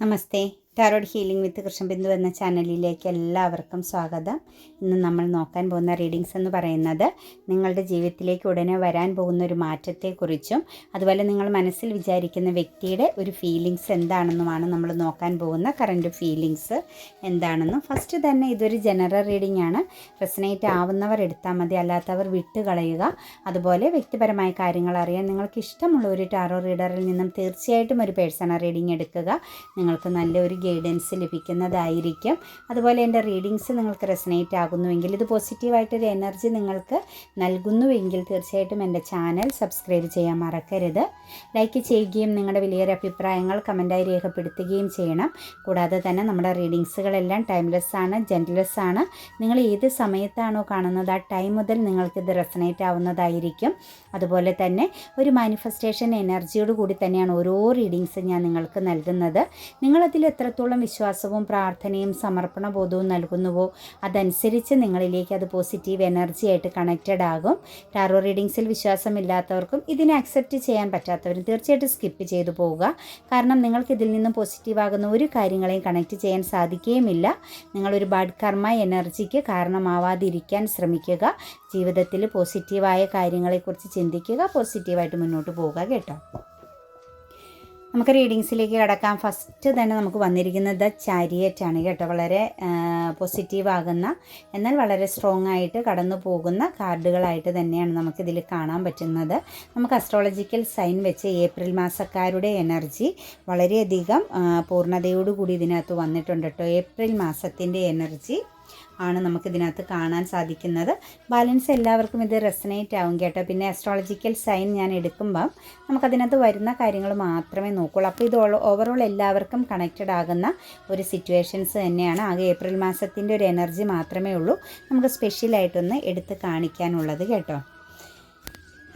నమస్తే tarot healing വിത്ത് കൃഷ്ണബിന്ദു എന്ന ചാനലിലേക്ക് എല്ലാവർക്കും സ്വാഗതം. ഇന്ന് നമ്മൾ നോക്കാൻ പോകുന്ന റീഡിങ്സ് എന്ന് പറയുന്നത് നിങ്ങളുടെ ജീവിതത്തിലേക്ക് ഉടനെ വരാൻ പോകുന്ന ഒരു മാറ്റത്തെക്കുറിച്ചും അതുപോലെ നിങ്ങൾ മനസ്സിൽ വിചാരിക്കുന്ന വ്യക്തിയുടെ ഒരു ഫീലിങ്സ് എന്താണെന്നുമാണ് നമ്മൾ നോക്കാൻ പോകുന്ന കറന്റ് ഫീലിങ്സ് എന്താണെന്നും. ഫസ്റ്റ് തന്നെ ഇതൊരു ജനറൽ റീഡിംഗ് ആണ്. റെസനേറ്റ് ആവുന്നവർ എടുത്താൽ മതി അല്ലാത്തവർ വിട്ടുകളയുക. അതുപോലെ വ്യക്തിപരമായ കാര്യങ്ങൾ അറിയാൻ നിങ്ങൾക്ക് ഇഷ്ടമുള്ള ഒരു ടാറോ റീഡറിൽ നിന്നും തീർച്ചയായിട്ടും ഒരു പേഴ്സണൽ റീഡിംഗ് എടുക്കുക. നിങ്ങൾക്ക് നല്ലൊരു ഗൈഡൻസ് ലഭിക്കുന്നതായിരിക്കും. അതുപോലെ എന്റെ റീഡിങ്സ് നിങ്ങൾക്ക് റെസനേറ്റ് ആകുന്നുവെങ്കിൽ ഇത് പോസിറ്റീവായിട്ടൊരു എനർജി നിങ്ങൾക്ക് നൽകുന്നുവെങ്കിൽ തീർച്ചയായിട്ടും എന്റെ ചാനൽ സബ്സ്ക്രൈബ് ചെയ്യാൻ മറക്കരുത്. ലൈക്ക് ചെയ്യുകയും നിങ്ങളുടെ വലിയൊരു അഭിപ്രായങ്ങൾ കമന്റായി രേഖപ്പെടുത്തുകയും ചെയ്യണം. കൂടാതെ തന്നെ നമ്മുടെ റീഡിങ്സുകളെല്ലാം ടൈംലെസ് ആണ് ജെന്റ്ലെസ് ആണ്. നിങ്ങൾ ഏത് സമയത്താണോ കാണുന്നത് ആ ടൈം മുതൽ നിങ്ങൾക്കിത് റെസനേറ്റ് ആവുന്നതായിരിക്കും. അതുപോലെ തന്നെ ഒരു മാനിഫെസ്റ്റേഷൻ എനർജിയോട് കൂടി തന്നെയാണ് ഓരോ റീഡിങ്സും ഞാൻ നിങ്ങൾക്ക് നൽകുന്നത്. നിങ്ങളതിൽ എത്രത്തോളം വിശ്വാസവും പ്രാർത്ഥനയും സമർപ്പണ ബോധവും നൽകുന്നുവോ അതനുസരിച്ച് നിങ്ങളിലേക്ക് അത് പോസിറ്റീവ് എനർജി ആയിട്ട് കണക്റ്റഡ് ആകും. ടാറോ റീഡിങ്സിൽ വിശ്വാസമില്ലാത്തവർക്കും ഇതിനെ അക്സെപ്റ്റ് ചെയ്യാൻ പറ്റാത്തവരും തീർച്ചയായിട്ടും സ്കിപ്പ് ചെയ്തു പോവുക. കാരണം നിങ്ങൾക്ക് ഇതിൽ നിന്നും പോസിറ്റീവ് ആകുന്ന ഒരു കാര്യങ്ങളെയും കണക്റ്റ് ചെയ്യാൻ സാധിക്കുകയുമില്ല. നിങ്ങളൊരു ബാഡ് കർമ്മ എനർജിക്ക് കാരണമാവാതിരിക്കാൻ ശ്രമിക്കുക. ജീവിതത്തിൽ പോസിറ്റീവായ കാര്യങ്ങളെക്കുറിച്ച് ചിന്തിക്കുക പോസിറ്റീവായിട്ട് മുന്നോട്ട് പോവുക കേട്ടോ. നമുക്ക് റീഡിങ്സിലേക്ക് കിടക്കാം. ഫസ്റ്റ് തന്നെ നമുക്ക് വന്നിരിക്കുന്നത് ചാരിയറ്റാണ് കേട്ടോ. വളരെ പോസിറ്റീവ് ആകുന്ന എന്നാൽ വളരെ സ്ട്രോങ് ആയിട്ട് കടന്നു പോകുന്ന കാർഡുകളായിട്ട് തന്നെയാണ് നമുക്കിതിൽ കാണാൻ പറ്റുന്നത്. നമുക്ക് അസ്ട്രോളജിക്കൽ സൈൻ വെച്ച് ഏപ്രിൽ മാസക്കാരുടെ എനർജി വളരെയധികം പൂർണതയോടുകൂടി ഇതിനകത്ത് വന്നിട്ടുണ്ട് കേട്ടോ. ഏപ്രിൽ മാസത്തിന്റെ എനർജി ആണ് നമുക്കിതിനകത്ത് കാണാൻ സാധിക്കുന്നത്. ബാലൻസ് എല്ലാവർക്കും ഇത് റെസനേറ്റ് ആവും കേട്ടോ. പിന്നെ അസ്ട്രോളജിക്കൽ സൈൻ ഞാൻ എടുക്കുമ്പം നമുക്കതിനകത്ത് വരുന്ന കാര്യങ്ങൾ മാത്രമേ നോക്കുള്ളൂ. അപ്പോൾ ഇത് ഓവറോൾ എല്ലാവർക്കും കണക്റ്റഡ് ആകുന്ന ഒരു സിറ്റുവേഷൻസ് തന്നെയാണ്. ആകെ ഏപ്രിൽ മാസത്തിന്റെ ഒരു എനർജി മാത്രമേ ഉള്ളൂ. നമുക്ക് സ്പെഷ്യലായിട്ടൊന്ന് എടുത്ത് കാണിക്കാനുള്ളത് കേട്ടോ.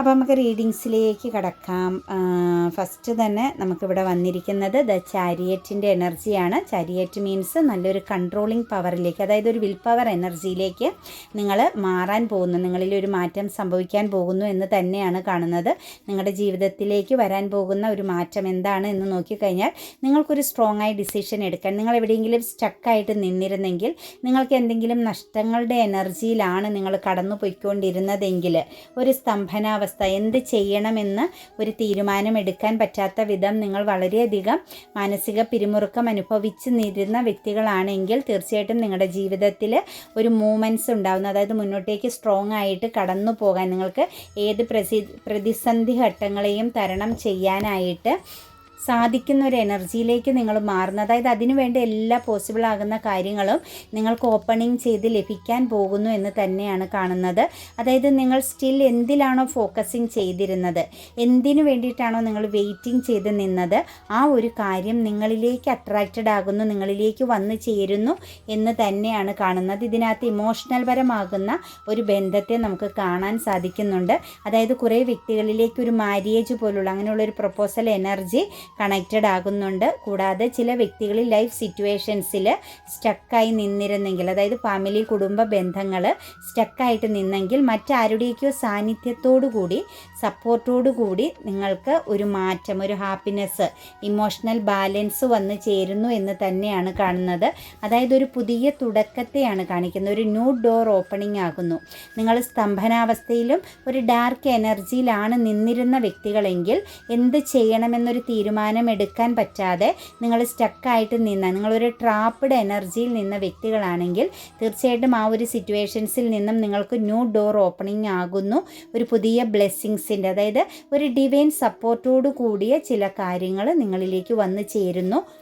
അപ്പോൾ നമുക്ക് റീഡിങ്സിലേക്ക് കടക്കാം. ഫസ്റ്റ് തന്നെ നമുക്കിവിടെ വന്നിരിക്കുന്നത് ദ ചാരിയറ്റിന്റെ എനർജിയാണ്. ചാരിയറ്റ് മീൻസ് നല്ലൊരു കൺട്രോളിങ് പവറിലേക്ക് അതായത് ഒരു വിൽ പവർ എനർജിയിലേക്ക് നിങ്ങൾ മാറാൻ പോകുന്നു നിങ്ങളിൽ ഒരു മാറ്റം സംഭവിക്കാൻ പോകുന്നു എന്ന് തന്നെയാണ് കാണുന്നത്. നിങ്ങളുടെ ജീവിതത്തിലേക്ക് വരാൻ പോകുന്ന ഒരു മാറ്റം എന്താണ് എന്ന് നോക്കിക്കഴിഞ്ഞാൽ നിങ്ങൾക്കൊരു സ്ട്രോങ് ആയി ഡിസിഷൻ എടുക്കാൻ നിങ്ങൾ എവിടെയെങ്കിലും സ്റ്റക്കായിട്ട് നിന്നിരുന്നെങ്കിൽ നിങ്ങൾക്ക് എന്തെങ്കിലും നഷ്ടങ്ങളുടെ എനർജിയിലാണ് നിങ്ങൾ കടന്നു പോയിക്കൊണ്ടിരുന്നതെങ്കിൽ ഒരു സ്തംഭനാവസ്ഥ അവസ്ഥ എന്ത് ചെയ്യണമെന്ന് ഒരു തീരുമാനം എടുക്കാൻ പറ്റാത്ത വിധം നിങ്ങൾ വളരെയധികം മാനസിക പിരിമുറുക്കം അനുഭവിച്ച് നിരുന്ന വ്യക്തികളാണെങ്കിൽ തീർച്ചയായിട്ടും നിങ്ങളുടെ ജീവിതത്തിൽ ഒരു മൂമെന്റ്സ് ഉണ്ടാകുന്നു. അതായത് മുന്നോട്ടേക്ക് സ്ട്രോങ് ആയിട്ട് കടന്നു പോകാൻ നിങ്ങൾക്ക് ഏത് പ്രതിസന്ധി ഘട്ടങ്ങളെയും തരണം ചെയ്യാനായിട്ട് സാധിക്കുന്ന ഒരു എനർജിയിലേക്ക് നിങ്ങൾ മാറുന്നത് അതായത് അതിനു വേണ്ട എല്ലാ പോസിബിൾ ആകുന്ന കാര്യങ്ങളും നിങ്ങൾക്ക് ഓപ്പണിംഗ് ചെയ്ത് ലഭിക്കാൻ പോകുന്നു എന്ന് തന്നെയാണ് കാണുന്നത്. അതായത് നിങ്ങൾ സ്റ്റിൽ എന്തിലാണോ ഫോക്കസിങ് ചെയ്തിരുന്നത് എന്തിനു വേണ്ടിയിട്ടാണോ നിങ്ങൾ വെയിറ്റിംഗ് ചെയ്ത് നിന്നത് ആ ഒരു കാര്യം നിങ്ങളിലേക്ക് അട്രാക്റ്റഡ് ആകുന്നു നിങ്ങളിലേക്ക് വന്നു ചേരുന്നു എന്ന് തന്നെയാണ് കാണുന്നത്. ഇതിനകത്ത് ഇമോഷണൽ പരമാകുന്ന ഒരു ബന്ധത്തെ നമുക്ക് കാണാൻ സാധിക്കുന്നുണ്ട്. അതായത് കുറേ വ്യക്തികളിലേക്ക് ഒരു മാരിയേജ് പോലുള്ള അങ്ങനെയുള്ള ഒരു പ്രപ്പോസൽ എനർജി കണക്റ്റഡ് ആകുന്നുണ്ട്. കൂടാതെ ചില വ്യക്തികളിൽ ലൈഫ് സിറ്റുവേഷൻസിൽ സ്റ്റക്കായി നിന്നിരുന്നെങ്കിൽ അതായത് ഫാമിലി കുടുംബ ബന്ധങ്ങൾ സ്റ്റക്കായിട്ട് നിന്നെങ്കിൽ മറ്റാരുടെയൊക്കെയോ സാന്നിധ്യത്തോടു കൂടി സപ്പോർട്ടോടു കൂടി നിങ്ങൾക്ക് ഒരു മാറ്റം ഒരു ഹാപ്പിനെസ് ഇമോഷണൽ ബാലൻസ് വന്ന് ചേരുന്നു എന്ന് തന്നെയാണ് കാണുന്നത്. അതായത് ഒരു പുതിയ തുടക്കത്തെയാണ് കാണിക്കുന്നത്. ഒരു ന്യൂ ഡോർ ഓപ്പണിംഗ് ആകുന്നു. നിങ്ങൾ സ്തംഭനാവസ്ഥയിലും ഒരു ഡാർക്ക് എനർജിയിലാണ് നിന്നിരുന്ന വ്യക്തികളെങ്കിൽ എന്ത് ചെയ്യണമെന്നൊരു തീരുമാനം എടുക്കാൻ പറ്റാതെ നിങ്ങൾ സ്റ്റക്കായിട്ട് നിന്ന നിങ്ങളൊരു ട്രാപ്പ്ഡ് എനർജിയിൽ നിന്ന വ്യക്തികളാണെങ്കിൽ തീർച്ചയായിട്ടും ആ ഒരു സിറ്റുവേഷൻസിൽ നിന്നും നിങ്ങൾക്ക് ന്യൂ ഡോർ ഓപ്പണിംഗ് ആകുന്നു. ഒരു പുതിയ ബ്ലെസ്സിങ്സിന്റെ അതായത് ഒരു ഡിവൈൻ സപ്പോർട്ടോടു കൂടിയ ചില കാര്യങ്ങൾ നിങ്ങളിലേക്ക് വന്നു ചേരുന്നു.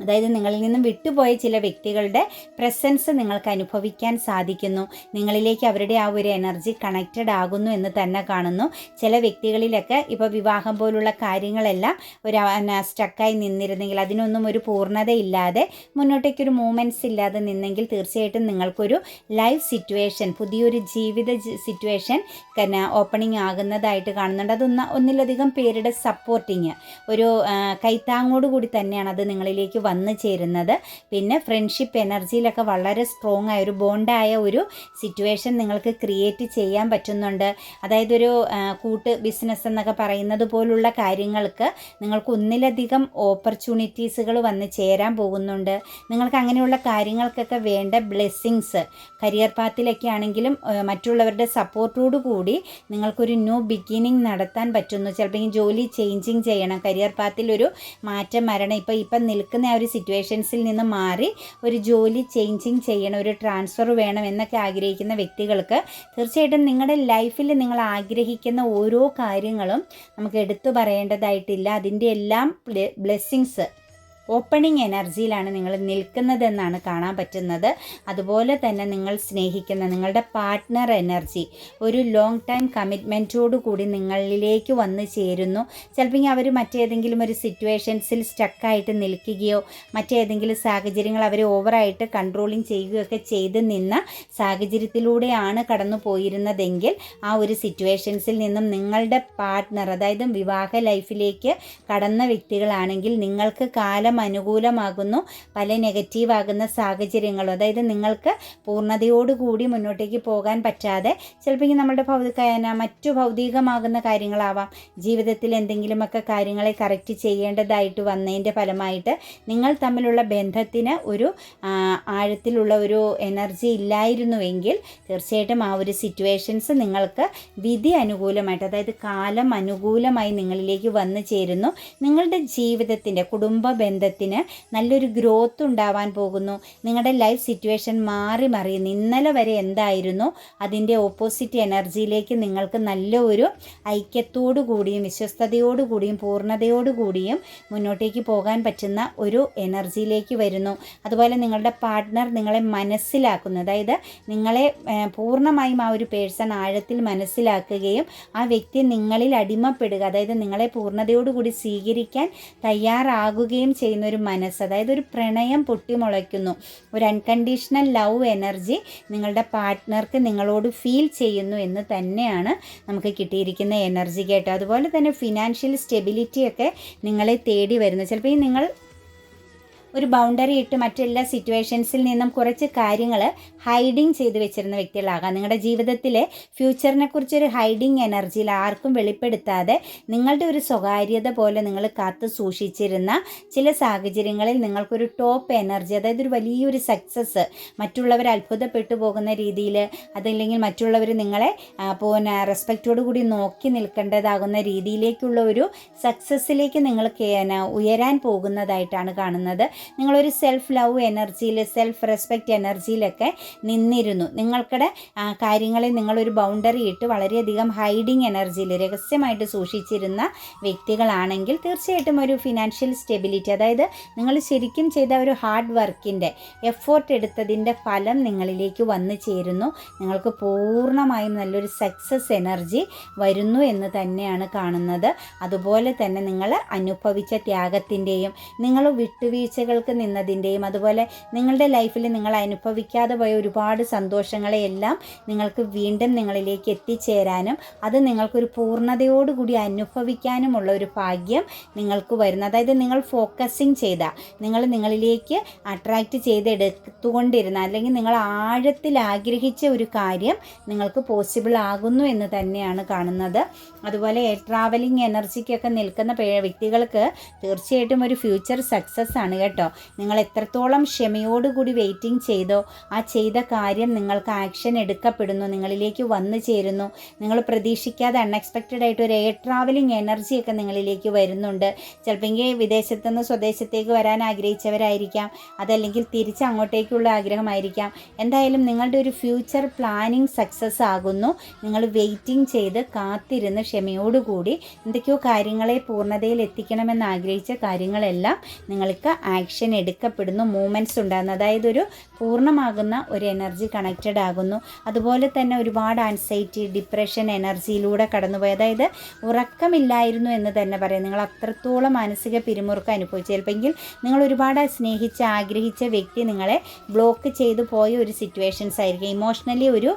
അതായത് നിങ്ങളിൽ നിന്നും വിട്ടുപോയ ചില വ്യക്തികളുടെ പ്രസൻസ് നിങ്ങൾക്ക് അനുഭവിക്കാൻ സാധിക്കുന്നു. നിങ്ങളിലേക്ക് അവരുടെ ആ ഒരു എനർജി കണക്റ്റഡ് ആകുന്നു എന്ന് തന്നെ കാണുന്നു. ചില വ്യക്തികളിലൊക്കെ ഇപ്പോൾ വിവാഹം പോലുള്ള കാര്യങ്ങളെല്ലാം ഒരു സ്റ്റക്കായി നിന്നിരുന്നെങ്കിൽ അതിനൊന്നും ഒരു പൂർണതയില്ലാതെ മുന്നോട്ടേക്കൊരു മൂമെന്റ്സ് ഇല്ലാതെ നിന്നെങ്കിൽ തീർച്ചയായിട്ടും നിങ്ങൾക്കൊരു ലൈഫ് സിറ്റുവേഷൻ പുതിയൊരു ജീവിത സിറ്റുവേഷൻ ഓപ്പണിംഗ് ആകുന്നതായിട്ട് കാണുന്നുണ്ട്. അതൊന്ന് ഒന്നിലധികം പേരുടെ സപ്പോർട്ടിങ് ഒരു കൈത്താങ്ങോട് കൂടി തന്നെയാണ് അത് നിങ്ങളിലേക്ക് വന്നു ചേരുന്നത്. പിന്നെ ഫ്രണ്ട്ഷിപ്പ് എനർജിയിലൊക്കെ വളരെ സ്ട്രോങ് ആയ ഒരു ബോണ്ടായ ഒരു സിറ്റുവേഷൻ നിങ്ങൾക്ക് ക്രിയേറ്റ് ചെയ്യാൻ പറ്റുന്നുണ്ട്. അതായത് ഒരു കൂട്ട് ബിസിനസ് എന്നൊക്കെ പറയുന്നത് പോലുള്ള കാര്യങ്ങൾക്ക് നിങ്ങൾക്ക് ഒന്നിലധികം ഓപ്പർച്യൂണിറ്റീസുകൾ വന്ന് ചേരാൻ പോകുന്നുണ്ട്. നിങ്ങൾക്ക് അങ്ങനെയുള്ള കാര്യങ്ങൾക്കൊക്കെ വേണ്ട ബ്ലെസ്സിങ്സ് കരിയർ പാത്തിലൊക്കെ ആണെങ്കിലും മറ്റുള്ളവരുടെ സപ്പോർട്ടോടു കൂടി നിങ്ങൾക്കൊരു ന്യൂ ബിഗിനിങ് നടത്താൻ പറ്റുന്നു. ചിലപ്പോൾ ജോലി ചേഞ്ചിങ് ചെയ്യണം. കരിയർ പാത്തിൽ ഒരു മാറ്റം വരണം. ഇപ്പോൾ ഇപ്പം നിൽക്കുന്ന ആ ഒരു സിറ്റുവേഷൻസിൽ നിന്ന് മാറി ഒരു ജോലി ചേഞ്ചിങ് ചെയ്യണം ഒരു ട്രാൻസ്ഫർ വേണം എന്നൊക്കെ ആഗ്രഹിക്കുന്ന വ്യക്തികൾക്ക് തീർച്ചയായിട്ടും നിങ്ങളുടെ ലൈഫിൽ നിങ്ങൾ ആഗ്രഹിക്കുന്ന ഓരോ കാര്യങ്ങളും നമുക്ക് എടുത്തു പറയേണ്ടതായിട്ടില്ല. അതിന്റെ എല്ലാം ബ്ലെസ്സിങ്സ് ഓപ്പണിംഗ് എനർജിയിലാണ് നിങ്ങൾ നിൽക്കുന്നതെന്നാണ് കാണാൻ പറ്റുന്നത്. അതുപോലെ തന്നെ നിങ്ങൾ സ്നേഹിക്കുന്ന നിങ്ങളുടെ പാർട്ട്ണർ എനർജി ഒരു ലോങ് ടൈം കമ്മിറ്റ്മെന്റോടു കൂടി നിങ്ങളിലേക്ക് വന്ന് ചേരുന്നു. ചിലപ്പോൾ അവർ മറ്റേതെങ്കിലും ഒരു സിറ്റുവേഷൻസിൽ സ്റ്റക്കായിട്ട് നിൽക്കുകയോ മറ്റേതെങ്കിലും സാഹചര്യങ്ങൾ അവരെ ഓവറായിട്ട് കൺട്രോളിങ് ചെയ്യുകയൊക്കെ ചെയ്ത് നിന്ന സാഹചര്യത്തിലൂടെയാണ് കടന്നു പോയിരുന്നതെങ്കിൽ ആ ഒരു സിറ്റുവേഷൻസിൽ നിന്നും നിങ്ങളുടെ പാർട്ട്ണർ അതായത് വിവാഹ ലൈഫിലേക്ക് കടന്ന വ്യക്തികളാണെങ്കിൽ നിങ്ങൾക്ക് കാലം അനുകൂലമാകുന്നു. പല നെഗറ്റീവ് ആകുന്ന സാഹചര്യങ്ങളും. അതായത് നിങ്ങൾക്ക് പൂർണതയോടുകൂടി മുന്നോട്ടേക്ക് പോകാൻ പറ്റാതെ ചിലപ്പോൾ നമ്മുടെ ഭൗതിക മറ്റു ഭൗതികമാകുന്ന കാര്യങ്ങളാവാം. ജീവിതത്തിൽ എന്തെങ്കിലുമൊക്കെ കാര്യങ്ങളെ കറക്റ്റ് ചെയ്യേണ്ടതായിട്ട് വന്നതിന്റെ ഫലമായിട്ട് നിങ്ങൾ തമ്മിലുള്ള ബന്ധത്തിന് ഒരു ആഴത്തിലുള്ള ഒരു എനർജി ഇല്ലായിരുന്നുവെങ്കിൽ തീർച്ചയായിട്ടും ആ ഒരു സിറ്റുവേഷൻസ് നിങ്ങൾക്ക് വിധി അനുകൂലമായിട്ട് അതായത് കാലം അനുകൂലമായി നിങ്ങളിലേക്ക് വന്നു ചേരുന്നു. നിങ്ങളുടെ ജീവിതത്തിന്റെ കുടുംബ ബന്ധത്തിന് നല്ലൊരു ഗ്രോത്ത് ഉണ്ടാവാൻ പോകുന്നു. നിങ്ങളുടെ ലൈഫ് സിറ്റുവേഷൻ മാറി മറിയുന്നു ഇന്നലെ വരെ എന്തായിരുന്നു? അതിന്റെ ഓപ്പോസിറ്റ് എനർജിയിലേക്ക് നിങ്ങൾക്ക് നല്ല ഒരു ഐക്യത്തോടു കൂടിയും വിശ്വസ്തയോടു കൂടിയും പൂർണതയോടു കൂടിയും മുന്നോട്ടേക്ക് പോകാൻ പറ്റുന്ന ഒരു എനർജിയിലേക്ക് വരുന്നു. അതുപോലെ നിങ്ങളുടെ പാർട്ട്ണർ നിങ്ങളെ മനസ്സിലാക്കുന്നു. അതായത് നിങ്ങളെ പൂർണമായും ആ ഒരു പേഴ്സൺ ആഴത്തിൽ മനസ്സിലാക്കുകയും ആ വ്യക്തി നിങ്ങളിൽ അടിമപ്പെടുക അതായത് നിങ്ങളെ പൂർണതയോടുകൂടി സ്വീകരിക്കാൻ തയ്യാറാകുകയും ചെയ്യുന്ന ഒരു മനസ്സ് അതായത് ഒരു പ്രണയം പൊട്ടിമുളയ്ക്കുന്നു. ഒരു അൺകണ്ടീഷണൽ ലവ് എനർജി നിങ്ങളുടെ പാർട്ട്ണർക്ക് നിങ്ങളോട് ഫീൽ ചെയ്യുന്നു എന്ന് തന്നെയാണ് നമുക്ക് കിട്ടിയിരിക്കുന്ന എനർജി കേട്ടോ. അതുപോലെ തന്നെ ഫിനാൻഷ്യൽ സ്റ്റെബിലിറ്റി ഒക്കെ നിങ്ങളെ തേടി വരുന്നു. ചിലപ്പോൾ ഈ നിങ്ങൾ ഒരു ബൗണ്ടറി ഇട്ട് മറ്റെല്ലാ സിറ്റുവേഷൻസിൽ നിന്നും കുറച്ച് കാര്യങ്ങൾ ഹൈഡിങ് ചെയ്ത് വെച്ചിരുന്ന വ്യക്തികളാകാം. നിങ്ങളുടെ ജീവിതത്തിലെ ഫ്യൂച്ചറിനെ കുറിച്ചൊരു ഹൈഡിങ് എനർജിയിൽ ആർക്കും വെളിപ്പെടുത്താതെ നിങ്ങളുടെ ഒരു സ്വകാര്യത പോലെ നിങ്ങൾ കാത്തു സൂക്ഷിച്ചിരുന്ന ചില സാഹചര്യങ്ങളിൽ നിങ്ങൾക്കൊരു ടോപ്പ് എനർജി അതായത് ഒരു വലിയൊരു സക്സസ് മറ്റുള്ളവർ അത്ഭുതപ്പെട്ടു പോകുന്ന രീതിയിൽ അതല്ലെങ്കിൽ മറ്റുള്ളവർ നിങ്ങളെ പിന്നെ റെസ്പെക്റ്റോടു കൂടി നോക്കി നിൽക്കേണ്ടതാകുന്ന രീതിയിലേക്കുള്ള ഒരു സക്സസ്സിലേക്ക് നിങ്ങൾ ഉയരാൻ പോകുന്നതായിട്ടാണ് കാണുന്നത്. നിങ്ങളൊരു സെൽഫ് ലവ് എനർജിയിൽ സെൽഫ് റെസ്പെക്റ്റ് എനർജിയിലൊക്കെ നിന്നിരുന്നു. നിങ്ങൾക്കിടെ കാര്യങ്ങളിൽ കാര്യങ്ങളെ നിങ്ങളൊരു ബൗണ്ടറി ഇട്ട് വളരെയധികം ഹൈഡിങ് എനർജിയിൽ രഹസ്യമായിട്ട് സൂക്ഷിച്ചിരുന്ന വ്യക്തികളാണെങ്കിൽ തീർച്ചയായിട്ടും ഒരു ഫിനാൻഷ്യൽ സ്റ്റെബിലിറ്റി അതായത് നിങ്ങൾ ശരിക്കും ചെയ്ത ഒരു ഹാർഡ് വർക്കിന്റെ എഫോർട്ട് എടുത്തതിന്റെ ഫലം നിങ്ങളിലേക്ക് വന്നു ചേരുന്നു. നിങ്ങൾക്ക് പൂർണമായും നല്ലൊരു സക്സസ് എനർജി വരുന്നു എന്ന് തന്നെയാണ് കാണുന്നത്. അതുപോലെ തന്നെ നിങ്ങൾ അനുഭവിച്ച ത്യാഗത്തിന്റെയും നിങ്ങൾ വിട്ടുവീഴ്ചകൾക്ക് നിന്നതിന്റെയും അതുപോലെ നിങ്ങളുടെ ലൈഫിൽ നിങ്ങൾ അനുഭവിക്കാതെ പോയ ഒരുപാട് സന്തോഷങ്ങളെയെല്ലാം നിങ്ങൾക്ക് വീണ്ടും നിങ്ങളിലേക്ക് എത്തിച്ചേരാനും അത് നിങ്ങൾക്കൊരു പൂർണതയോടുകൂടി അനുഭവിക്കാനുമുള്ള ഒരു ഭാഗ്യം നിങ്ങൾക്ക് വരുന്നു. അതായത് നിങ്ങൾ ഫോക്കസിങ് ചെയ്ത നിങ്ങൾ നിങ്ങളിലേക്ക് അട്രാക്റ്റ് ചെയ്തെടുത്തുകൊണ്ടിരുന്ന അല്ലെങ്കിൽ നിങ്ങൾ ആഴത്തിൽ ആഗ്രഹിച്ച ഒരു കാര്യം നിങ്ങൾക്ക് പോസിബിൾ ആകുന്നു എന്ന് തന്നെയാണ് കാണുന്നത്. അതുപോലെ ട്രാവലിംഗ് എനർജിക്കൊക്കെ നിൽക്കുന്ന വ്യക്തികൾക്ക് തീർച്ചയായിട്ടും ഒരു ഫ്യൂച്ചർ സക്സസ് ആണ് കേട്ടോ. നിങ്ങൾ എത്രത്തോളം ക്ഷമയോടുകൂടി വെയിറ്റിംഗ് ചെയ്തോ ആ ചെയ്ത കാര്യം നിങ്ങൾക്ക് ആക്ഷൻ എടുക്കപ്പെടുന്നു നിങ്ങളിലേക്ക് വന്നു ചേരുന്നു. നിങ്ങൾ പ്രതീക്ഷിക്കാതെ അൺഎക്സ്പെക്റ്റഡ് ആയിട്ട് ഒരു എയർ ട്രാവലിംഗ് എനർജിയൊക്കെ നിങ്ങളിലേക്ക് വരുന്നുണ്ട്. ചിലപ്പോൾ വിദേശത്തു നിന്ന് സ്വദേശത്തേക്ക് വരാൻ ആഗ്രഹിച്ചവരായിരിക്കാം അതല്ലെങ്കിൽ തിരിച്ച് അങ്ങോട്ടേക്കുള്ള ആഗ്രഹമായിരിക്കാം. എന്തായാലും നിങ്ങളുടെ ഒരു ഫ്യൂച്ചർ പ്ലാനിങ് സക്സസ് ആകുന്നു. നിങ്ങൾ വെയിറ്റിംഗ് ചെയ്ത് കാത്തിരുന്ന് ക്ഷമയോടുകൂടി എന്തൊക്കെയോ കാര്യങ്ങളെ പൂർണതയിൽ എത്തിക്കണമെന്ന് ആഗ്രഹിച്ച കാര്യങ്ങളെല്ലാം നിങ്ങൾക്ക് ആക്ഷൻ എടുക്കപ്പെടുന്നു മൂമെന്റ്സ് ഉണ്ടാകുന്നു അതായത് ഒരു പൂർണമാകുന്ന ഒരു എനർജി കണക്റ്റഡ് ആകുന്നു. അതുപോലെ തന്നെ ഒരുപാട് ആൻസൈറ്റി ഡിപ്രഷൻ എനർജിയിലൂടെ കടന്നുപോയി. അതായത് ഉറക്കമില്ലായിരുന്നു എന്ന് തന്നെ പറയാം. നിങ്ങൾ അത്രത്തോളം മാനസിക പിരിമുറുക്കം അനുഭവിച്ചു. ചിലപ്പോൾ നിങ്ങൾ ഒരുപാട് സ്നേഹിച്ച് ആഗ്രഹിച്ച വ്യക്തി നിങ്ങളെ ബ്ലോക്ക് ചെയ്തു പോയ ഒരു സിറ്റുവേഷൻസ് ആയിരിക്കും. ഇമോഷണലി ഒരു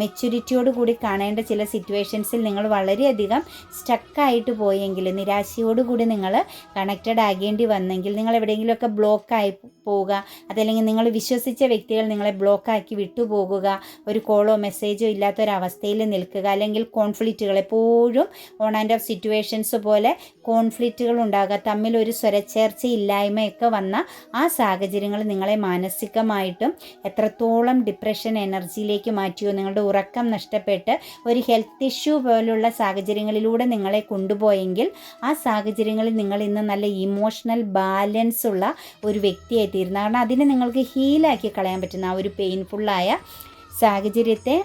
മെച്യൂരിറ്റിയോട് കൂടി കാണേണ്ട ചില സിറ്റുവേഷൻസിൽ നിങ്ങൾ വളരെയധികം സ്റ്റക്കായിട്ട് പോയെങ്കിൽ നിരാശയോടുകൂടി നിങ്ങൾ കണക്റ്റഡ് ആകേണ്ടി വന്നെങ്കിൽ നിങ്ങൾ എവിടെയെങ്കിലുമൊക്കെ ബന്ധങ്ങളൊക്കെ ബ്ലോക്കായി പോവുക. അതല്ലെങ്കിൽ നിങ്ങൾ വിശ്വസിച്ച വ്യക്തികൾ നിങ്ങളെ ബ്ലോക്കാക്കി വിട്ടുപോകുക. ഒരു കോളോ മെസ്സേജോ ഇല്ലാത്തൊരവസ്ഥയിൽ നിൽക്കുക. അല്ലെങ്കിൽ കോൺഫ്ലിക്റ്റുകൾ എപ്പോഴും ഓൺ ആൻഡ് ഓഫ് സിറ്റുവേഷൻസ് പോലെ കോൺഫ്ലിക്റ്റുകൾ ഉണ്ടാകുക. തമ്മിൽ ഒരു സ്വരച്ചേർച്ച ഇല്ലായ്മയൊക്കെ വന്ന ആ സാഹചര്യങ്ങൾ നിങ്ങളെ മാനസികമായിട്ടും എത്രത്തോളം ഡിപ്രഷൻ എനർജിയിലേക്ക് മാറ്റിയോ നിങ്ങളുടെ ഉറക്കം നഷ്ടപ്പെട്ട് ഒരു ഹെൽത്ത് ഇഷ്യൂ പോലുള്ള സാഹചര്യങ്ങളിലൂടെ നിങ്ങളെ കൊണ്ടുപോയെങ്കിൽ ആ സാഹചര്യങ്ങളിൽ നിങ്ങൾ ഇന്ന് നല്ല ഇമോഷണൽ ബാലൻസ് ഉള്ള ഒരു വ്യക്തിയായി തീരുന്ന കാരണം അതിനെ നിങ്ങൾക്ക് ഹീലാക്കി കളയാൻ പറ്റുന്ന ആ ഒരു പെയിൻഫുള്ളായ സാഹചര്യത്തെ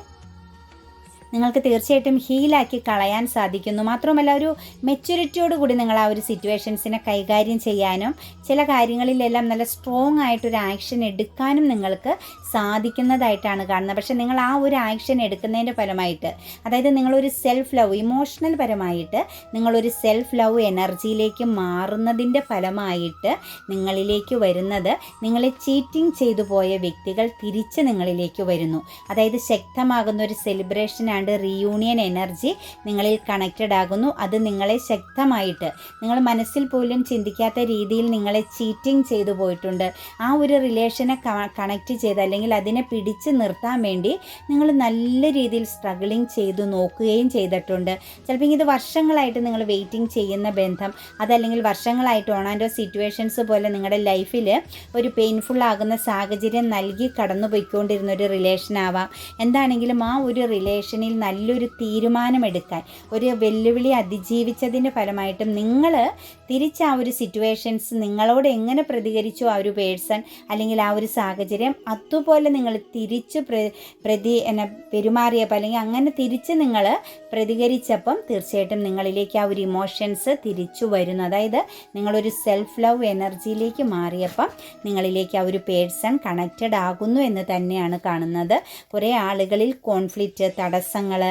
നിങ്ങൾക്ക് തീർച്ചയായിട്ടും ഹീലാക്കി കളയാൻ സാധിക്കുന്നു. മാത്രമല്ല ഒരു മെച്യൂരിറ്റിയോട് കൂടി നിങ്ങൾ ആ ഒരു സിറ്റുവേഷൻസിനെ കൈകാര്യം ചെയ്യാനും ചില കാര്യങ്ങളിലെല്ലാം നല്ല സ്ട്രോങ് ആയിട്ടൊരു ആക്ഷൻ എടുക്കാനും നിങ്ങൾക്ക് സാധിക്കുന്നതായിട്ടാണ് കാണുന്നത്. പക്ഷെ നിങ്ങൾ ആ ഒരു ആക്ഷൻ എടുക്കുന്നതിന്റെ ഫലമായിട്ട് അതായത് നിങ്ങളൊരു സെൽഫ് ലവ് ഇമോഷണൽ പരമായിട്ട് നിങ്ങളൊരു സെൽഫ് ലവ് എനർജിയിലേക്ക് മാറുന്നതിന്റെ ഫലമായിട്ട് നിങ്ങളിലേക്ക് വരുന്നത് നിങ്ങളെ ചീറ്റിംഗ് ചെയ്തു പോയ വ്യക്തികൾ തിരിച്ച് നിങ്ങളിലേക്ക് വരുന്നു. അതായത് ശക്തമാകുന്ന ഒരു സെലിബ്രേഷൻ ആൻഡ് റീയൂണിയൻ എനർജി നിങ്ങളിൽ കണക്റ്റഡ് ആകുന്നു. അത് നിങ്ങളെ ശക്തമായിട്ട് നിങ്ങൾ മനസ്സിൽ പോലും ചിന്തിക്കാത്ത രീതിയിൽ നിങ്ങളെ ചീറ്റിംഗ് ചെയ്തു പോയിട്ടുണ്ട്. ആ ഒരു റിലേഷനെ കണക്റ്റ് ചെയ്ത് അല്ലെങ്കിൽ അതിനെ പിടിച്ച് നിർത്താൻ വേണ്ടി നിങ്ങൾ നല്ല രീതിയിൽ സ്ട്രഗിളിങ് ചെയ്തു നോക്കുകയും ചെയ്തിട്ടുണ്ട്. ചിലപ്പോൾ ഇത് വർഷങ്ങളായിട്ട് നിങ്ങൾ വെയിറ്റിംഗ് ചെയ്യുന്ന ബന്ധം അതല്ലെങ്കിൽ വർഷങ്ങളായിട്ട് ഓൺ സിറ്റുവേഷൻസ് പോലെ നിങ്ങളുടെ ലൈഫിൽ ഒരു പെയിൻഫുൾ ആകുന്ന സാഹചര്യം നൽകി കടന്നു പോയിക്കൊണ്ടിരുന്ന ഒരു റിലേഷൻ ആവാം. എന്താണെങ്കിലും ആ ഒരു റിലേഷനിൽ നല്ലൊരു തീരുമാനമെടുക്കാൻ ഒരു വെല്ലുവിളി അതിജീവിച്ചതിന്റെ ഫലമായിട്ടും നിങ്ങൾ തിരിച്ച് ആ ഒരു സിറ്റുവേഷൻസ് നിങ്ങളോട് എങ്ങനെ പ്രതികരിച്ചു ആ ഒരു പേഴ്സൺ അല്ലെങ്കിൽ ആ ഒരു സാഹചര്യം അതുപോലെ നിങ്ങൾ തിരിച്ച് പ്രതി എന്നെ പെരുമാറിയപ്പോൾ അല്ലെങ്കിൽ അങ്ങനെ തിരിച്ച് നിങ്ങൾ പ്രതികരിച്ചപ്പം തീർച്ചയായിട്ടും നിങ്ങളിലേക്ക് ആ ഒരു ഇമോഷൻസ് തിരിച്ചു വരുന്നു. അതായത് നിങ്ങളൊരു സെൽഫ് ലവ് എനർജിയിലേക്ക് മാറിയപ്പം നിങ്ങളിലേക്ക് ആ ഒരു പേഴ്സൺ കണക്റ്റഡ് ആകുന്നു എന്ന് തന്നെയാണ് കാണുന്നത്. കുറേ ആളുകളിൽ കോൺഫ്ലിക്റ്റ് തടസ്സങ്ങൾ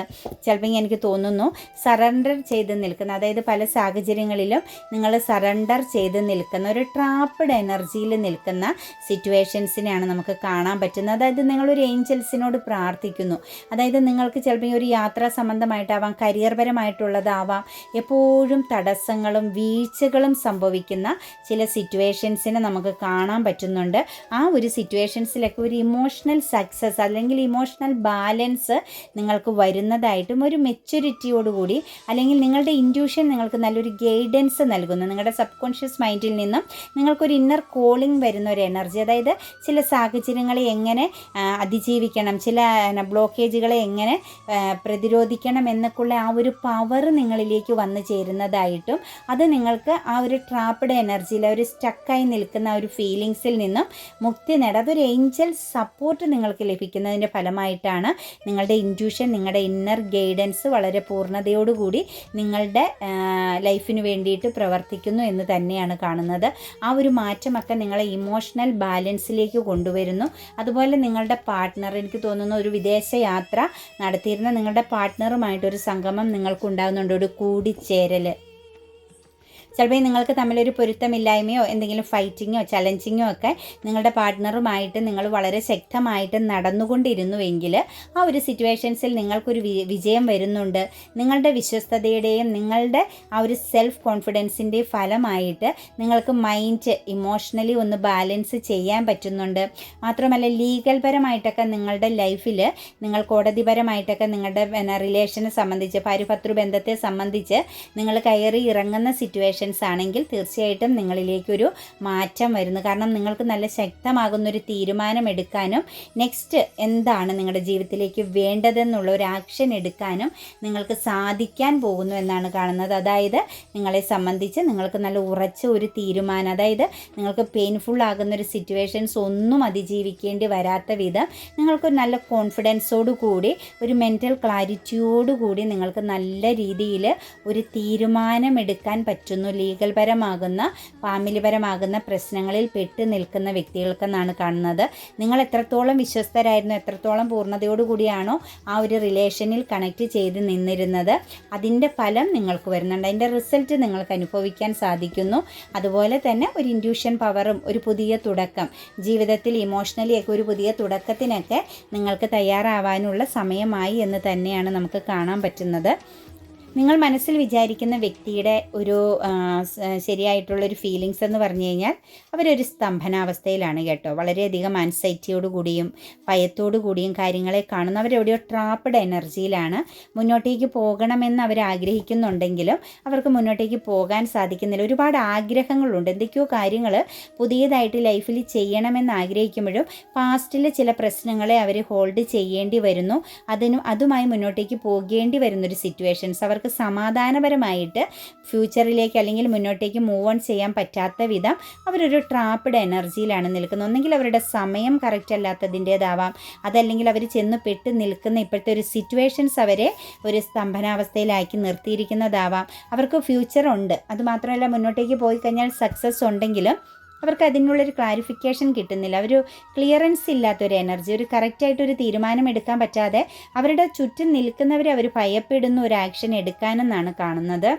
ചിലപ്പോൾ എനിക്ക് തോന്നുന്നു സറണ്ടർ ചെയ്ത് നിൽക്കുന്ന അതായത് പല സാഹചര്യങ്ങളിലും നിങ്ങൾ സറണ്ടർ ചെയ്ത് നിൽക്കുന്ന ഒരു ട്രാപ്പഡ് എനർജിയിൽ നിൽക്കുന്ന സിറ്റുവേഷൻസിനെയാണ് നമുക്ക് കാണാൻ പറ്റുന്നത്. അതായത് നിങ്ങളൊരു ഏഞ്ചൽസിനോട് പ്രാർത്ഥിക്കുന്നു. അതായത് നിങ്ങൾക്ക് ചിലപ്പോൾ ഒരു യാത്രാ സംബന്ധമായിട്ടാവാം കരിയർപരമായിട്ടുള്ളതാവാം എപ്പോഴും തടസ്സങ്ങളും വീഴ്ചകളും സംഭവിക്കുന്ന ചില സിറ്റുവേഷൻസിനെ നമുക്ക് കാണാൻ പറ്റുന്നുണ്ട്. ആ ഒരു സിറ്റുവേഷൻസിലൊക്കെ ഒരു ഇമോഷണൽ സക്സസ് അല്ലെങ്കിൽ ഇമോഷണൽ ബാലൻസ് നിങ്ങൾക്ക് വരുന്നതായിട്ടും ഒരു മെച്യൂരിറ്റിയോടുകൂടി അല്ലെങ്കിൽ നിങ്ങളുടെ ഇന്റ്യൂഷൻ നിങ്ങൾക്ക് നല്ലൊരു ഗൈഡൻസ് നൽകുന്നു. നിങ്ങളുടെ സബ് കോൺഷ്യസ് മൈൻഡിൽ നിന്നും നിങ്ങൾക്കൊരു ഇന്നർ കോളിംഗ് വരുന്ന ഒരു എനർജി. അതായത് ചില സാഹചര്യങ്ങളെ എങ്ങനെ അതിജീവിക്കണം ചില ബ്ലോക്കേജുകളെ എങ്ങനെ പ്രതിരോധിക്കണം എന്നൊക്കെയുള്ള ആ ഒരു പവർ നിങ്ങളിലേക്ക് വന്നു ചേരുന്നതായിട്ടും അത് നിങ്ങൾക്ക് ആ ഒരു ട്രാപ്പഡ് എനർജിയിൽ ഒരു സ്റ്റക്കായി നിൽക്കുന്ന ഒരു ഫീലിങ്സിൽ നിന്നും മുക്തി നേടാം അതൊരു ഏഞ്ചൽ സപ്പോർട്ട് നിങ്ങൾക്ക് ലഭിക്കുന്നതിന്റെ ഫലമായിട്ടാണ് നിങ്ങളുടെ ഇന്റ്യൂഷൻ നിങ്ങളുടെ ഇന്നർ ഗൈഡൻസ് വളരെ പൂർണതയോടുകൂടി നിങ്ങളുടെ ലൈഫിന് വേണ്ടിയിട്ട് പ്രവർത്തിക്കുന്നു എന്ന് തന്നെയാണ് കാണുന്നത്. ആ ഒരു മാറ്റമൊക്കെ നിങ്ങളെ ഇമോഷണൽ ബാലൻസിലേക്ക് കൊണ്ടുവരുന്നു. അതുപോലെ നിങ്ങളുടെ പാർട്ട്ണർ എനിക്ക് തോന്നുന്ന ഒരു വിദേശ യാത്ര നടത്തിയിരുന്ന നിങ്ങളുടെ പാർട്ട്ണറുമായിട്ടൊരു സംഗമം നിങ്ങൾക്കുണ്ടാകുന്നുണ്ട് ഒരു കൂടിച്ചേരൽ ചിലപ്പോൾ നിങ്ങൾക്ക് തമ്മിലൊരു പൊരുത്തമില്ലായ്മയോ എന്തെങ്കിലും ഫൈറ്റിങ്ങോ ചലഞ്ചിങ്ങോ ഒക്കെ നിങ്ങളുടെ പാർട്ട്ണറുമായിട്ട് നിങ്ങൾ വളരെ ശക്തമായിട്ട് നടന്നുകൊണ്ടിരുന്നുവെങ്കിൽ ആ ഒരു സിറ്റുവേഷൻസിൽ നിങ്ങൾക്കൊരു വിജയം വരുന്നുണ്ട്. നിങ്ങളുടെ വിശ്വസ്തതയുടെയും നിങ്ങളുടെ ആ ഒരു സെൽഫ് കോൺഫിഡൻസിന്റെയും ഫലമായിട്ട് നിങ്ങൾക്ക് മൈൻഡ് ഇമോഷണലി ഒന്ന് ബാലൻസ് ചെയ്യാൻ പറ്റുന്നുണ്ട്. മാത്രമല്ല ലീഗൽ പരമായിട്ടൊക്കെ നിങ്ങളുടെ ലൈഫിൽ നിങ്ങൾ കോടതിപരമായിട്ടൊക്കെ നിങ്ങളുടെ റിലേഷനെ സംബന്ധിച്ച് ഭാര്യഭർത്തൃ ബന്ധത്തെ സംബന്ധിച്ച് നിങ്ങൾ കയറി ഇറങ്ങുന്ന സിറ്റുവേഷൻ പേഷ്യൻസ് ആണെങ്കിൽ തീർച്ചയായിട്ടും നിങ്ങളിലേക്കൊരു മാറ്റം വരുന്നു. കാരണം നിങ്ങൾക്ക് നല്ല ശക്തമാകുന്നൊരു തീരുമാനം എടുക്കാനും നെക്സ്റ്റ് എന്താണ് നിങ്ങളുടെ ജീവിതത്തിലേക്ക് വേണ്ടതെന്നുള്ള ഒരു ആക്ഷൻ എടുക്കാനും നിങ്ങൾക്ക് സാധിക്കാൻ പോകുന്നു എന്നാണ് കാണുന്നത്. അതായത് നിങ്ങളെ സംബന്ധിച്ച് നിങ്ങൾക്ക് നല്ല ഉറച്ച ഒരു തീരുമാനം അതായത് നിങ്ങൾക്ക് പെയിൻഫുൾ ആകുന്ന ഒരു സിറ്റുവേഷൻസ് ഒന്നും അതിജീവിക്കേണ്ടി വരാത്ത വിധം നിങ്ങൾക്ക് നല്ല കോൺഫിഡൻസോടു കൂടി ഒരു മെന്റൽ ക്ലാരിറ്റിയോടുകൂടി നിങ്ങൾക്ക് നല്ല രീതിയിൽ ഒരു തീരുമാനം എടുക്കാൻ പറ്റുന്നു ലീഗൽ പരമാകുന്ന ഫാമിലി പരമാകുന്ന പ്രശ്നങ്ങളിൽ പെട്ട് നിൽക്കുന്ന വ്യക്തികൾക്കെന്നാണ് കാണുന്നത്. നിങ്ങൾ എത്രത്തോളം വിശ്വസ്തരായിരുന്നു എത്രത്തോളം പൂർണതയോടുകൂടിയാണോ ആ ഒരു റിലേഷനിൽ കണക്ട് ചെയ്ത് നിന്നിരുന്നത്. അതിന്റെ ഫലം നിങ്ങൾക്ക് വരുന്നുണ്ട്. അതിന്റെ റിസൾട്ട് നിങ്ങൾക്ക് അനുഭവിക്കാൻ സാധിക്കുന്നു. അതുപോലെ തന്നെ ഒരു ഇൻഡ്യൂഷൻ പവറും ഒരു പുതിയ തുടക്കം ജീവിതത്തിൽ ഇമോഷണലി ഒക്കെ ഒരു പുതിയ തുടക്കത്തിനൊക്കെ നിങ്ങൾക്ക് തയ്യാറാവാനുള്ള സമയമായി എന്ന് തന്നെയാണ് നമുക്ക് കാണാൻ പറ്റുന്നത്. നിങ്ങൾ മനസ്സിൽ വിചാരിക്കുന്ന വ്യക്തിയുടെ ഒരു ശരിയായിട്ടുള്ള ഒരു ശരിയായിട്ടുള്ളൊരു ഫീലിങ്സ് എന്ന് പറഞ്ഞു കഴിഞ്ഞാൽ അവരൊരു സ്തംഭനാവസ്ഥയിലാണ് കേട്ടോ. വളരെയധികം ആൻസൈറ്റിയോട് കൂടിയും ഭയത്തോടു കൂടിയും കാര്യങ്ങളെ കാണുന്ന അവരെവിടെയോ ട്രാപ്പഡ് എനർജിയിലാണ് മുന്നോട്ടേക്ക് പോകണമെന്ന് അവർ ആഗ്രഹിക്കുന്നുണ്ടെങ്കിലും അവർക്ക് മുന്നോട്ടേക്ക് പോകാൻ സാധിക്കുന്നില്ല. ഒരുപാട് ആഗ്രഹങ്ങളുണ്ട്. എന്തൊക്കെയോ കാര്യങ്ങൾ പുതിയതായിട്ട് ലൈഫിൽ ചെയ്യണമെന്ന് ആഗ്രഹിക്കുമ്പോഴും പാസ്റ്റിലെ ചില പ്രശ്നങ്ങളെ അവർ ഹോൾഡ് ചെയ്യേണ്ടി വരുന്നു. അതിനും അതുമായി മുന്നോട്ടേക്ക് പോകേണ്ടി വരുന്നൊരു സിറ്റുവേഷൻസ് അവർക്ക് സമാധാനപരമായിട്ട് ഫ്യൂച്ചറിലേക്ക് അല്ലെങ്കിൽ മുന്നോട്ടേക്ക് മൂവ് ഓൺ ചെയ്യാൻ പറ്റാത്ത വിധം അവരൊരു ട്രാപ്പഡ് എനർജിയിലാണ് നിൽക്കുന്നത്. ഒന്നെങ്കിൽ അവരുടെ സമയം കറക്റ്റ് അല്ലാത്തതിന്റേതാവാം. അതല്ലെങ്കിൽ അവർ ചെന്ന് പെട്ട് നിൽക്കുന്ന ഇപ്പോഴത്തെ ഒരു സിറ്റുവേഷൻസ് അവരെ ഒരു സ്തംഭനാവസ്ഥയിലാക്കി നിർത്തിയിരിക്കുന്നതാവാം. അവർക്ക് ഫ്യൂച്ചർ ഉണ്ട്. അതുമാത്രമല്ല മുന്നോട്ടേക്ക് പോയി കഴിഞ്ഞാൽ സക്സസ് ഉണ്ടെങ്കിലും അവർക്ക് അതിനുള്ളൊരു ക്ലാരിഫിക്കേഷൻ കിട്ടുന്നില്ല. ഒരു ക്ലിയറൻസ് ഇല്ലാത്തൊരു എനർജി ഒരു കറക്റ്റായിട്ടൊരു തീരുമാനം എടുക്കാൻ പറ്റാതെ അവരുടെ ചുറ്റും നിൽക്കുന്നവരെ അവർ ഭയപ്പെടുന്ന ഒരു ആക്ഷൻ എടുക്കാനെന്നാണ് കാണുന്നത്.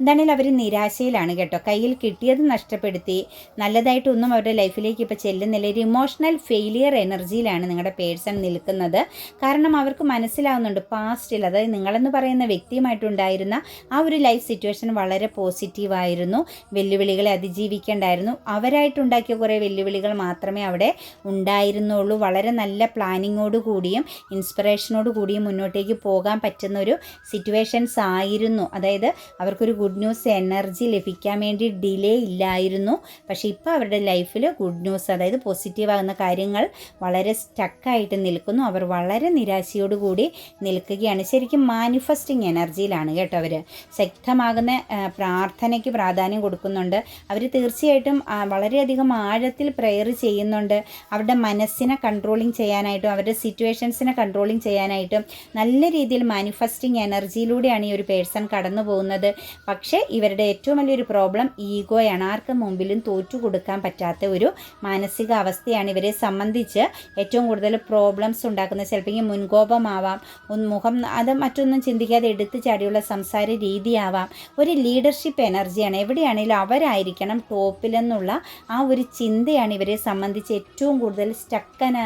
എന്താണെങ്കിലും അവർ നിരാശയിലാണ് കേട്ടോ. കയ്യിൽ കിട്ടിയത് നഷ്ടപ്പെടുത്തി. നല്ലതായിട്ടൊന്നും അവരുടെ ലൈഫിലേക്ക് ഇപ്പോൾ ചെല്ലുന്നില്ല. ഒരു ഇമോഷണൽ ഫെയിലിയർ എനർജിയിലാണ് നിങ്ങളുടെ പേഴ്സൺ നിൽക്കുന്നത്. കാരണം അവർക്ക് മനസ്സിലാവുന്നുണ്ട് പാസ്റ്റിൽ അതായത് നിങ്ങളെന്ന് പറയുന്ന വ്യക്തിയുമായിട്ടുണ്ടായിരുന്ന ആ ഒരു ലൈഫ് സിറ്റുവേഷൻ വളരെ പോസിറ്റീവായിരുന്നു വെല്ലുവിളികളെ അതിജീവിക്കേണ്ടായിരുന്നു. അവരായിട്ടുണ്ടാക്കിയ കുറേ വെല്ലുവിളികൾ മാത്രമേ അവിടെ ഉണ്ടായിരുന്നുള്ളൂ. വളരെ നല്ല പ്ലാനിങ്ങോട് കൂടിയും ഇൻസ്പിറേഷനോട് കൂടിയും മുന്നോട്ടേക്ക് പോകാൻ പറ്റുന്ന ഒരു സിറ്റുവേഷൻസ് ആയിരുന്നു. അതായത് അവർക്കൊരു ഗുഡ് ന്യൂസ് എനർജി ലഭിക്കാൻ വേണ്ടി ഡിലേ ഇല്ലായിരുന്നു. പക്ഷേ ഇപ്പോൾ അവരുടെ ലൈഫിൽ ഗുഡ് ന്യൂസ് അതായത് പോസിറ്റീവ് ആകുന്ന കാര്യങ്ങൾ വളരെ സ്റ്റക്കായിട്ട് നിൽക്കുന്നു. അവർ വളരെ നിരാശയോടുകൂടി നിൽക്കുകയാണ്. ശരിക്കും മാനിഫെസ്റ്റിംഗ് എനർജിയിലാണ് കേട്ടോ അവർ ശക്തമാകുന്ന പ്രാർത്ഥനയ്ക്ക് പ്രാധാന്യം കൊടുക്കുന്നുണ്ട്. അവർ തീർച്ചയായിട്ടും വളരെയധികം ആഴത്തിൽ പ്രെയർ ചെയ്യുന്നുണ്ട്. അവരുടെ മനസ്സിനെ കൺട്രോളിങ് ചെയ്യാനായിട്ടും അവരുടെ സിറ്റുവേഷൻസിനെ കൺട്രോളിങ് ചെയ്യാനായിട്ടും നല്ല രീതിയിൽ മാനിഫെസ്റ്റിംഗ് എനർജിയിലൂടെയാണ് ഈ ഒരു പേഴ്സൺ കടന്നു പോകുന്നത് പക്ഷേ ഇവരുടെ ഏറ്റവും വലിയൊരു പ്രോബ്ലം ഈഗോയാണ്. ആർക്കും മുമ്പിലും തോറ്റു കൊടുക്കാൻ പറ്റാത്ത ഒരു മാനസികാവസ്ഥയാണ് ഇവരെ സംബന്ധിച്ച് ഏറ്റവും കൂടുതൽ പ്രോബ്ലംസ് ഉണ്ടാക്കുന്നത്. ചിലപ്പോൾ മുൻകോപമാവാം ഉന്മുഖം അത് മറ്റൊന്നും ചിന്തിക്കാതെ എടുത്തു ചാടിയുള്ള സംസാര രീതിയാവാം. ഒരു ലീഡർഷിപ്പ് എനർജിയാണ് എവിടെയാണെങ്കിലും അവരായിരിക്കണം ടോപ്പിലെന്നുള്ള ആ ഒരു ചിന്തയാണ് ഇവരെ സംബന്ധിച്ച് ഏറ്റവും കൂടുതൽ സ്റ്റക്കന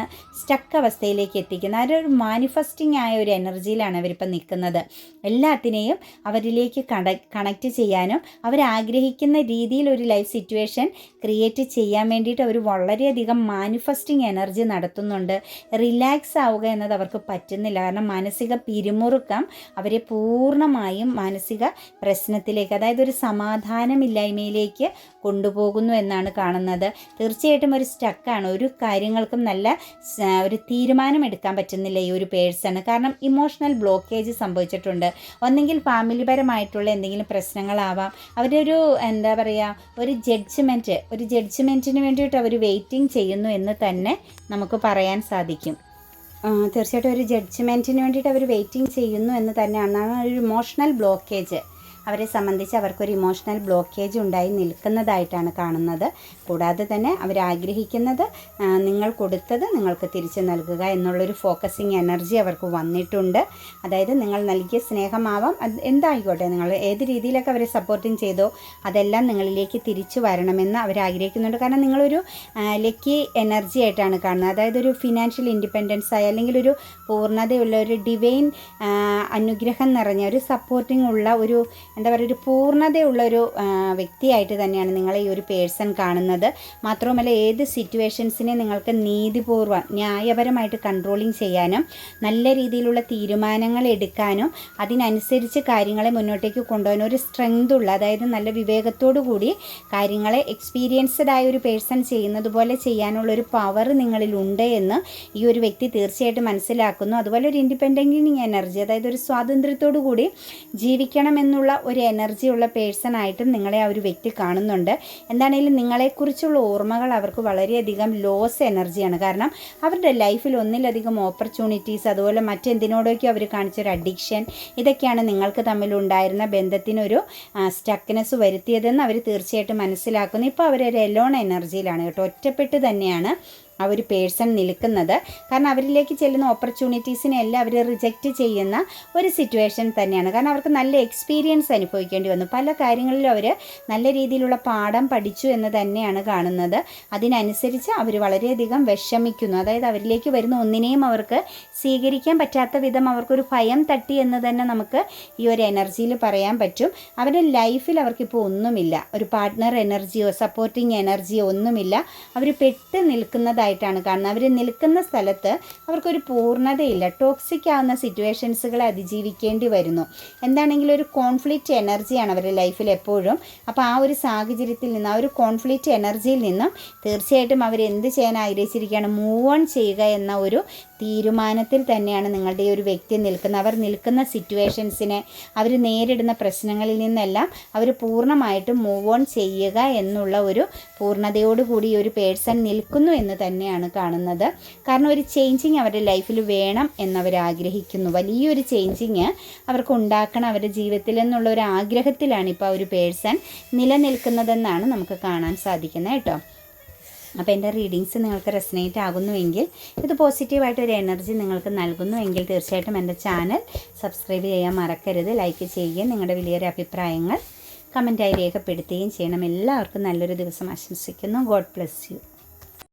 സ്റ്റക്ക് അവസ്ഥയിലേക്ക് എത്തിക്കുന്നത്. ആ ഒരു മാനിഫെസ്റ്റിംഗ് ആയ ഒരു എനർജിയിലാണ് അവരിപ്പോൾ നിൽക്കുന്നത്. എല്ലാത്തിനെയും അവരിലേക്ക് കണ കണക്റ്റ് ചെയ്യാനും അവരാഗ്രഹിക്കുന്ന രീതിയിൽ ഒരു ലൈഫ് സിറ്റുവേഷൻ ക്രിയേറ്റ് ചെയ്യാൻ വേണ്ടിയിട്ട് അവർ വളരെയധികം മാനിഫെസ്റ്റിംഗ് എനർജി നടത്തുന്നുണ്ട്. റിലാക്സ് ആവുക എന്നത് അവർക്ക് പറ്റുന്നില്ല. കാരണം മാനസിക പിരിമുറുക്കം അവരെ പൂർണമായും മാനസിക പ്രശ്നത്തിലേക്ക് അതായത് ഒരു സമാധാനമില്ലായ്മയിലേക്ക് കൊണ്ടുപോകുന്നു എന്നാണ് കാണുന്നത്. തീർച്ചയായിട്ടും ഒരു സ്റ്റക്കാണ് ഒരു കാര്യങ്ങൾക്കും നല്ല ഒരു തീരുമാനമെടുക്കാൻ പറ്റുന്നില്ല ഈ ഒരു പേഴ്സണ് കാരണം ഇമോഷണൽ ബ്ലോക്കേജ് സംഭവിച്ചിട്ടുണ്ട്. ഒന്നെങ്കിൽ ഫാമിലിപരമായിട്ടുള്ള എന്തെങ്കിലും പ്രശ്നങ്ങളാവാം. ഒരു എന്താ പറയുക ഒരു ജഡ്ജ്മെന്റ് ഒരു ജഡ്ജ്മെന്റിന് വേണ്ടിയിട്ട് അവർ വെയിറ്റിംഗ് ചെയ്യുന്നു എന്ന് തന്നെ നമുക്ക് പറയാൻ സാധിക്കും. തീർച്ചയായിട്ടും ഒരു ജഡ്ജ്മെന്റിന് വേണ്ടിയിട്ട് അവർ വെയിറ്റിംഗ് ചെയ്യുന്നു എന്ന് തന്നെയാണ്. ഒരു ഇമോഷണൽ ബ്ലോക്കേജ് അവരെ സംബന്ധിച്ച് അവർക്കൊരു ഇമോഷണൽ ബ്ലോക്കേജ് ഉണ്ടായി നിൽക്കുന്നതായിട്ടാണ് കാണുന്നത്. കൂടാതെ തന്നെ അവർ ആഗ്രഹിക്കുന്നത് നിങ്ങൾ കൊടുത്തത് നിങ്ങൾക്ക് തിരിച്ചു നൽകുക എന്നുള്ളൊരു ഫോക്കസിങ് എനർജി അവർക്ക് വന്നിട്ടുണ്ട്. അതായത് നിങ്ങൾ നൽകിയ സ്നേഹമാവാം. അത് എന്തായിക്കോട്ടെ നിങ്ങൾ ഏത് രീതിയിലൊക്കെ അവരെ സപ്പോർട്ടിങ് ചെയ്തോ അതെല്ലാം നിങ്ങളിലേക്ക് തിരിച്ചു വരണമെന്ന് അവർ ആഗ്രഹിക്കുന്നുണ്ട്. കാരണം നിങ്ങളൊരു ലക്കി എനർജി ആയിട്ടാണ് കാണുന്നത്. അതായത് ഒരു ഫിനാൻഷ്യൽ ഇൻഡിപെൻഡൻസ് ആയി അല്ലെങ്കിൽ ഒരു പൂർണതയുള്ള ഒരു ഡിവൈൻ അനുഗ്രഹം നിറഞ്ഞ ഒരു സപ്പോർട്ടിംഗ് ഉള്ള ഒരു എന്താ പറയുക ഒരു പൂർണതയുള്ള ഒരു വ്യക്തിയായിട്ട് തന്നെയാണ് നിങ്ങളെ ഈ ഒരു പേഴ്സൺ കാണുന്നത്. മാത്രവുമല്ല ഏത് സിറ്റുവേഷൻസിനെ നിങ്ങൾക്ക് നീതിപൂർവം ന്യായപരമായിട്ട് കൺട്രോളിങ് ചെയ്യാനും നല്ല രീതിയിലുള്ള തീരുമാനങ്ങൾ എടുക്കാനും അതിനനുസരിച്ച് കാര്യങ്ങളെ മുന്നോട്ടേക്ക് കൊണ്ടുപോകാനും ഒരു സ്ട്രെങ്ത് ഉള്ള അതായത് നല്ല വിവേകത്തോടു കൂടി കാര്യങ്ങളെ എക്സ്പീരിയൻസ്ഡ് ആയ ഒരു പേഴ്സൺ ചെയ്യുന്നത് പോലെ ചെയ്യാനുള്ള ഒരു പവർ നിങ്ങളിലുണ്ട് എന്ന് ഈ ഒരു വ്യക്തി തീർച്ചയായിട്ടും മനസ്സിലാക്കുന്നു. അതുപോലെ ഒരു ഇൻഡിപെൻഡന്റിങ് എനർജി അതായത് ഒരു സ്വാതന്ത്ര്യത്തോടു കൂടി ജീവിക്കണം എന്നുള്ള ഒരു എനർജി ഉള്ള പേഴ്സൺ ആയിട്ടും നിങ്ങളെ ആ ഒരു വ്യക്തി കാണുന്നുണ്ട്. എന്താണെങ്കിലും നിങ്ങളെക്കുറിച്ചുള്ള ഓർമ്മകൾ അവർക്ക് വളരെയധികം ലോസ് എനർജിയാണ് കാരണം അവരുടെ ലൈഫിൽ ഒന്നിലധികം ഓപ്പർച്യൂണിറ്റീസ് അതുപോലെ മറ്റെന്തിനോടൊക്കെ അവർ കാണിച്ചൊരു അഡിക്ഷൻ ഇതൊക്കെയാണ് നിങ്ങൾക്ക് തമ്മിലുണ്ടായിരുന്ന ബന്ധത്തിനൊരു സ്റ്റക്നെസ് വരുത്തിയതെന്ന് അവർ തീർച്ചയായിട്ടും മനസ്സിലാക്കുന്നു. ഇപ്പോൾ അവരൊരു എലോൺ എനർജിയിലാണ് കേട്ടോ. ഒറ്റപ്പെട്ട് തന്നെയാണ് ആ ഒരു പേഴ്സൺ നിൽക്കുന്നത്. കാരണം അവരിലേക്ക് ചെല്ലുന്ന ഓപ്പർച്യൂണിറ്റീസിനെ എല്ലാം അവർ റിജക്റ്റ് ചെയ്യുന്ന ഒരു സിറ്റുവേഷൻ തന്നെയാണ്. കാരണം അവർക്ക് നല്ല എക്സ്പീരിയൻസ് അനുഭവിക്കേണ്ടി വന്നു. പല കാര്യങ്ങളിലും അവർ നല്ല രീതിയിലുള്ള പാഠം പഠിച്ചു എന്ന് തന്നെയാണ് കാണുന്നത്. അതിനനുസരിച്ച് അവർ വളരെയധികം വിഷമിക്കുന്നു. അതായത് അവരിലേക്ക് വരുന്ന ഒന്നിനെയും അവർക്ക് സ്വീകരിക്കാൻ പറ്റാത്ത വിധം അവർക്കൊരു ഭയം തട്ടി എന്ന് തന്നെ നമുക്ക് ഈ ഒരു എനർജിയിൽ പറയാൻ പറ്റും. അവരുടെ ലൈഫിൽ അവർക്കിപ്പോൾ ഒന്നുമില്ല. ഒരു പാർട്ട്ണർ എനർജിയോ സപ്പോർട്ടിങ് എനർജിയോ ഒന്നുമില്ല. അവർ പെട്ട് നിൽക്കുന്നതായിട്ടാണ് കാണുന്നത്. അവർ നിൽക്കുന്ന സ്ഥലത്ത് അവർക്കൊരു പൂർണതയില്ല. ടോക്സിക് ആവുന്ന സിറ്റുവേഷൻസുകളെ അതിജീവിക്കേണ്ടി വരുന്നു. എന്താണെങ്കിലും ഒരു കോൺഫ്ലിക്റ്റ് എനർജിയാണ് അവരുടെ ലൈഫിൽ എപ്പോഴും. അപ്പോൾ ആ ഒരു സാഹചര്യത്തിൽ നിന്ന് ആ ഒരു കോൺഫ്ലിക്റ്റ് എനർജിയിൽ നിന്നും തീർച്ചയായിട്ടും അവർ എന്ത് ചെയ്യാൻ ആഗ്രഹിച്ചിരിക്കുകയാണ്? മൂവ് ഓൺ ചെയ്യുക എന്ന ഒരു തീരുമാനത്തിൽ തന്നെയാണ് നിങ്ങളുടെ ഒരു വ്യക്തി നിൽക്കുന്നത്. അവർ നിൽക്കുന്ന സിറ്റുവേഷൻസിനെ അവർ നേരിടുന്ന പ്രശ്നങ്ങളിൽ നിന്നെല്ലാം അവർ പൂർണമായിട്ടും മൂവ് ഓൺ ചെയ്യുക എന്നുള്ള ഒരു പൂർണതയോടുകൂടി ഒരു പേഴ്സൺ നിൽക്കുന്നു എന്ന് തന്നെയാണ് കാണുന്നത്. കാരണം ഒരു ചേഞ്ചിങ് അവരുടെ ലൈഫിൽ വേണം എന്നവർ ആഗ്രഹിക്കുന്നു. വലിയൊരു ചേഞ്ചിങ് അവർക്ക് ഉണ്ടാക്കണം അവരുടെ ജീവിതത്തിൽ എന്നുള്ള ഒരു ആഗ്രഹത്തിലാണ് ഇപ്പോൾ ഒരു പേഴ്സൺ നിലനിൽക്കുന്നതെന്നാണ് നമുക്ക് കാണാൻ സാധിക്കുന്നത് കേട്ടോ. അപ്പോൾ എന്റെ റീഡിങ്സ് നിങ്ങൾക്ക് റെസനേറ്റ് ആകുന്നുവെങ്കിൽ ഇത് പോസിറ്റീവായിട്ട് ഒരു എനർജി നിങ്ങൾക്ക് നൽകുന്നുവെങ്കിൽ തീർച്ചയായിട്ടും എന്റെ ചാനൽ സബ്സ്ക്രൈബ് ചെയ്യാൻ മറക്കരുത് ലൈക്ക് ചെയ്യുകയും നിങ്ങളുടെ വലിയൊരു അഭിപ്രായങ്ങൾ കമന്റായി രേഖപ്പെടുത്തുകയും ചെയ്യണം. എല്ലാവർക്കും നല്ലൊരു ദിവസം ആശംസിക്കുന്നു. God bless you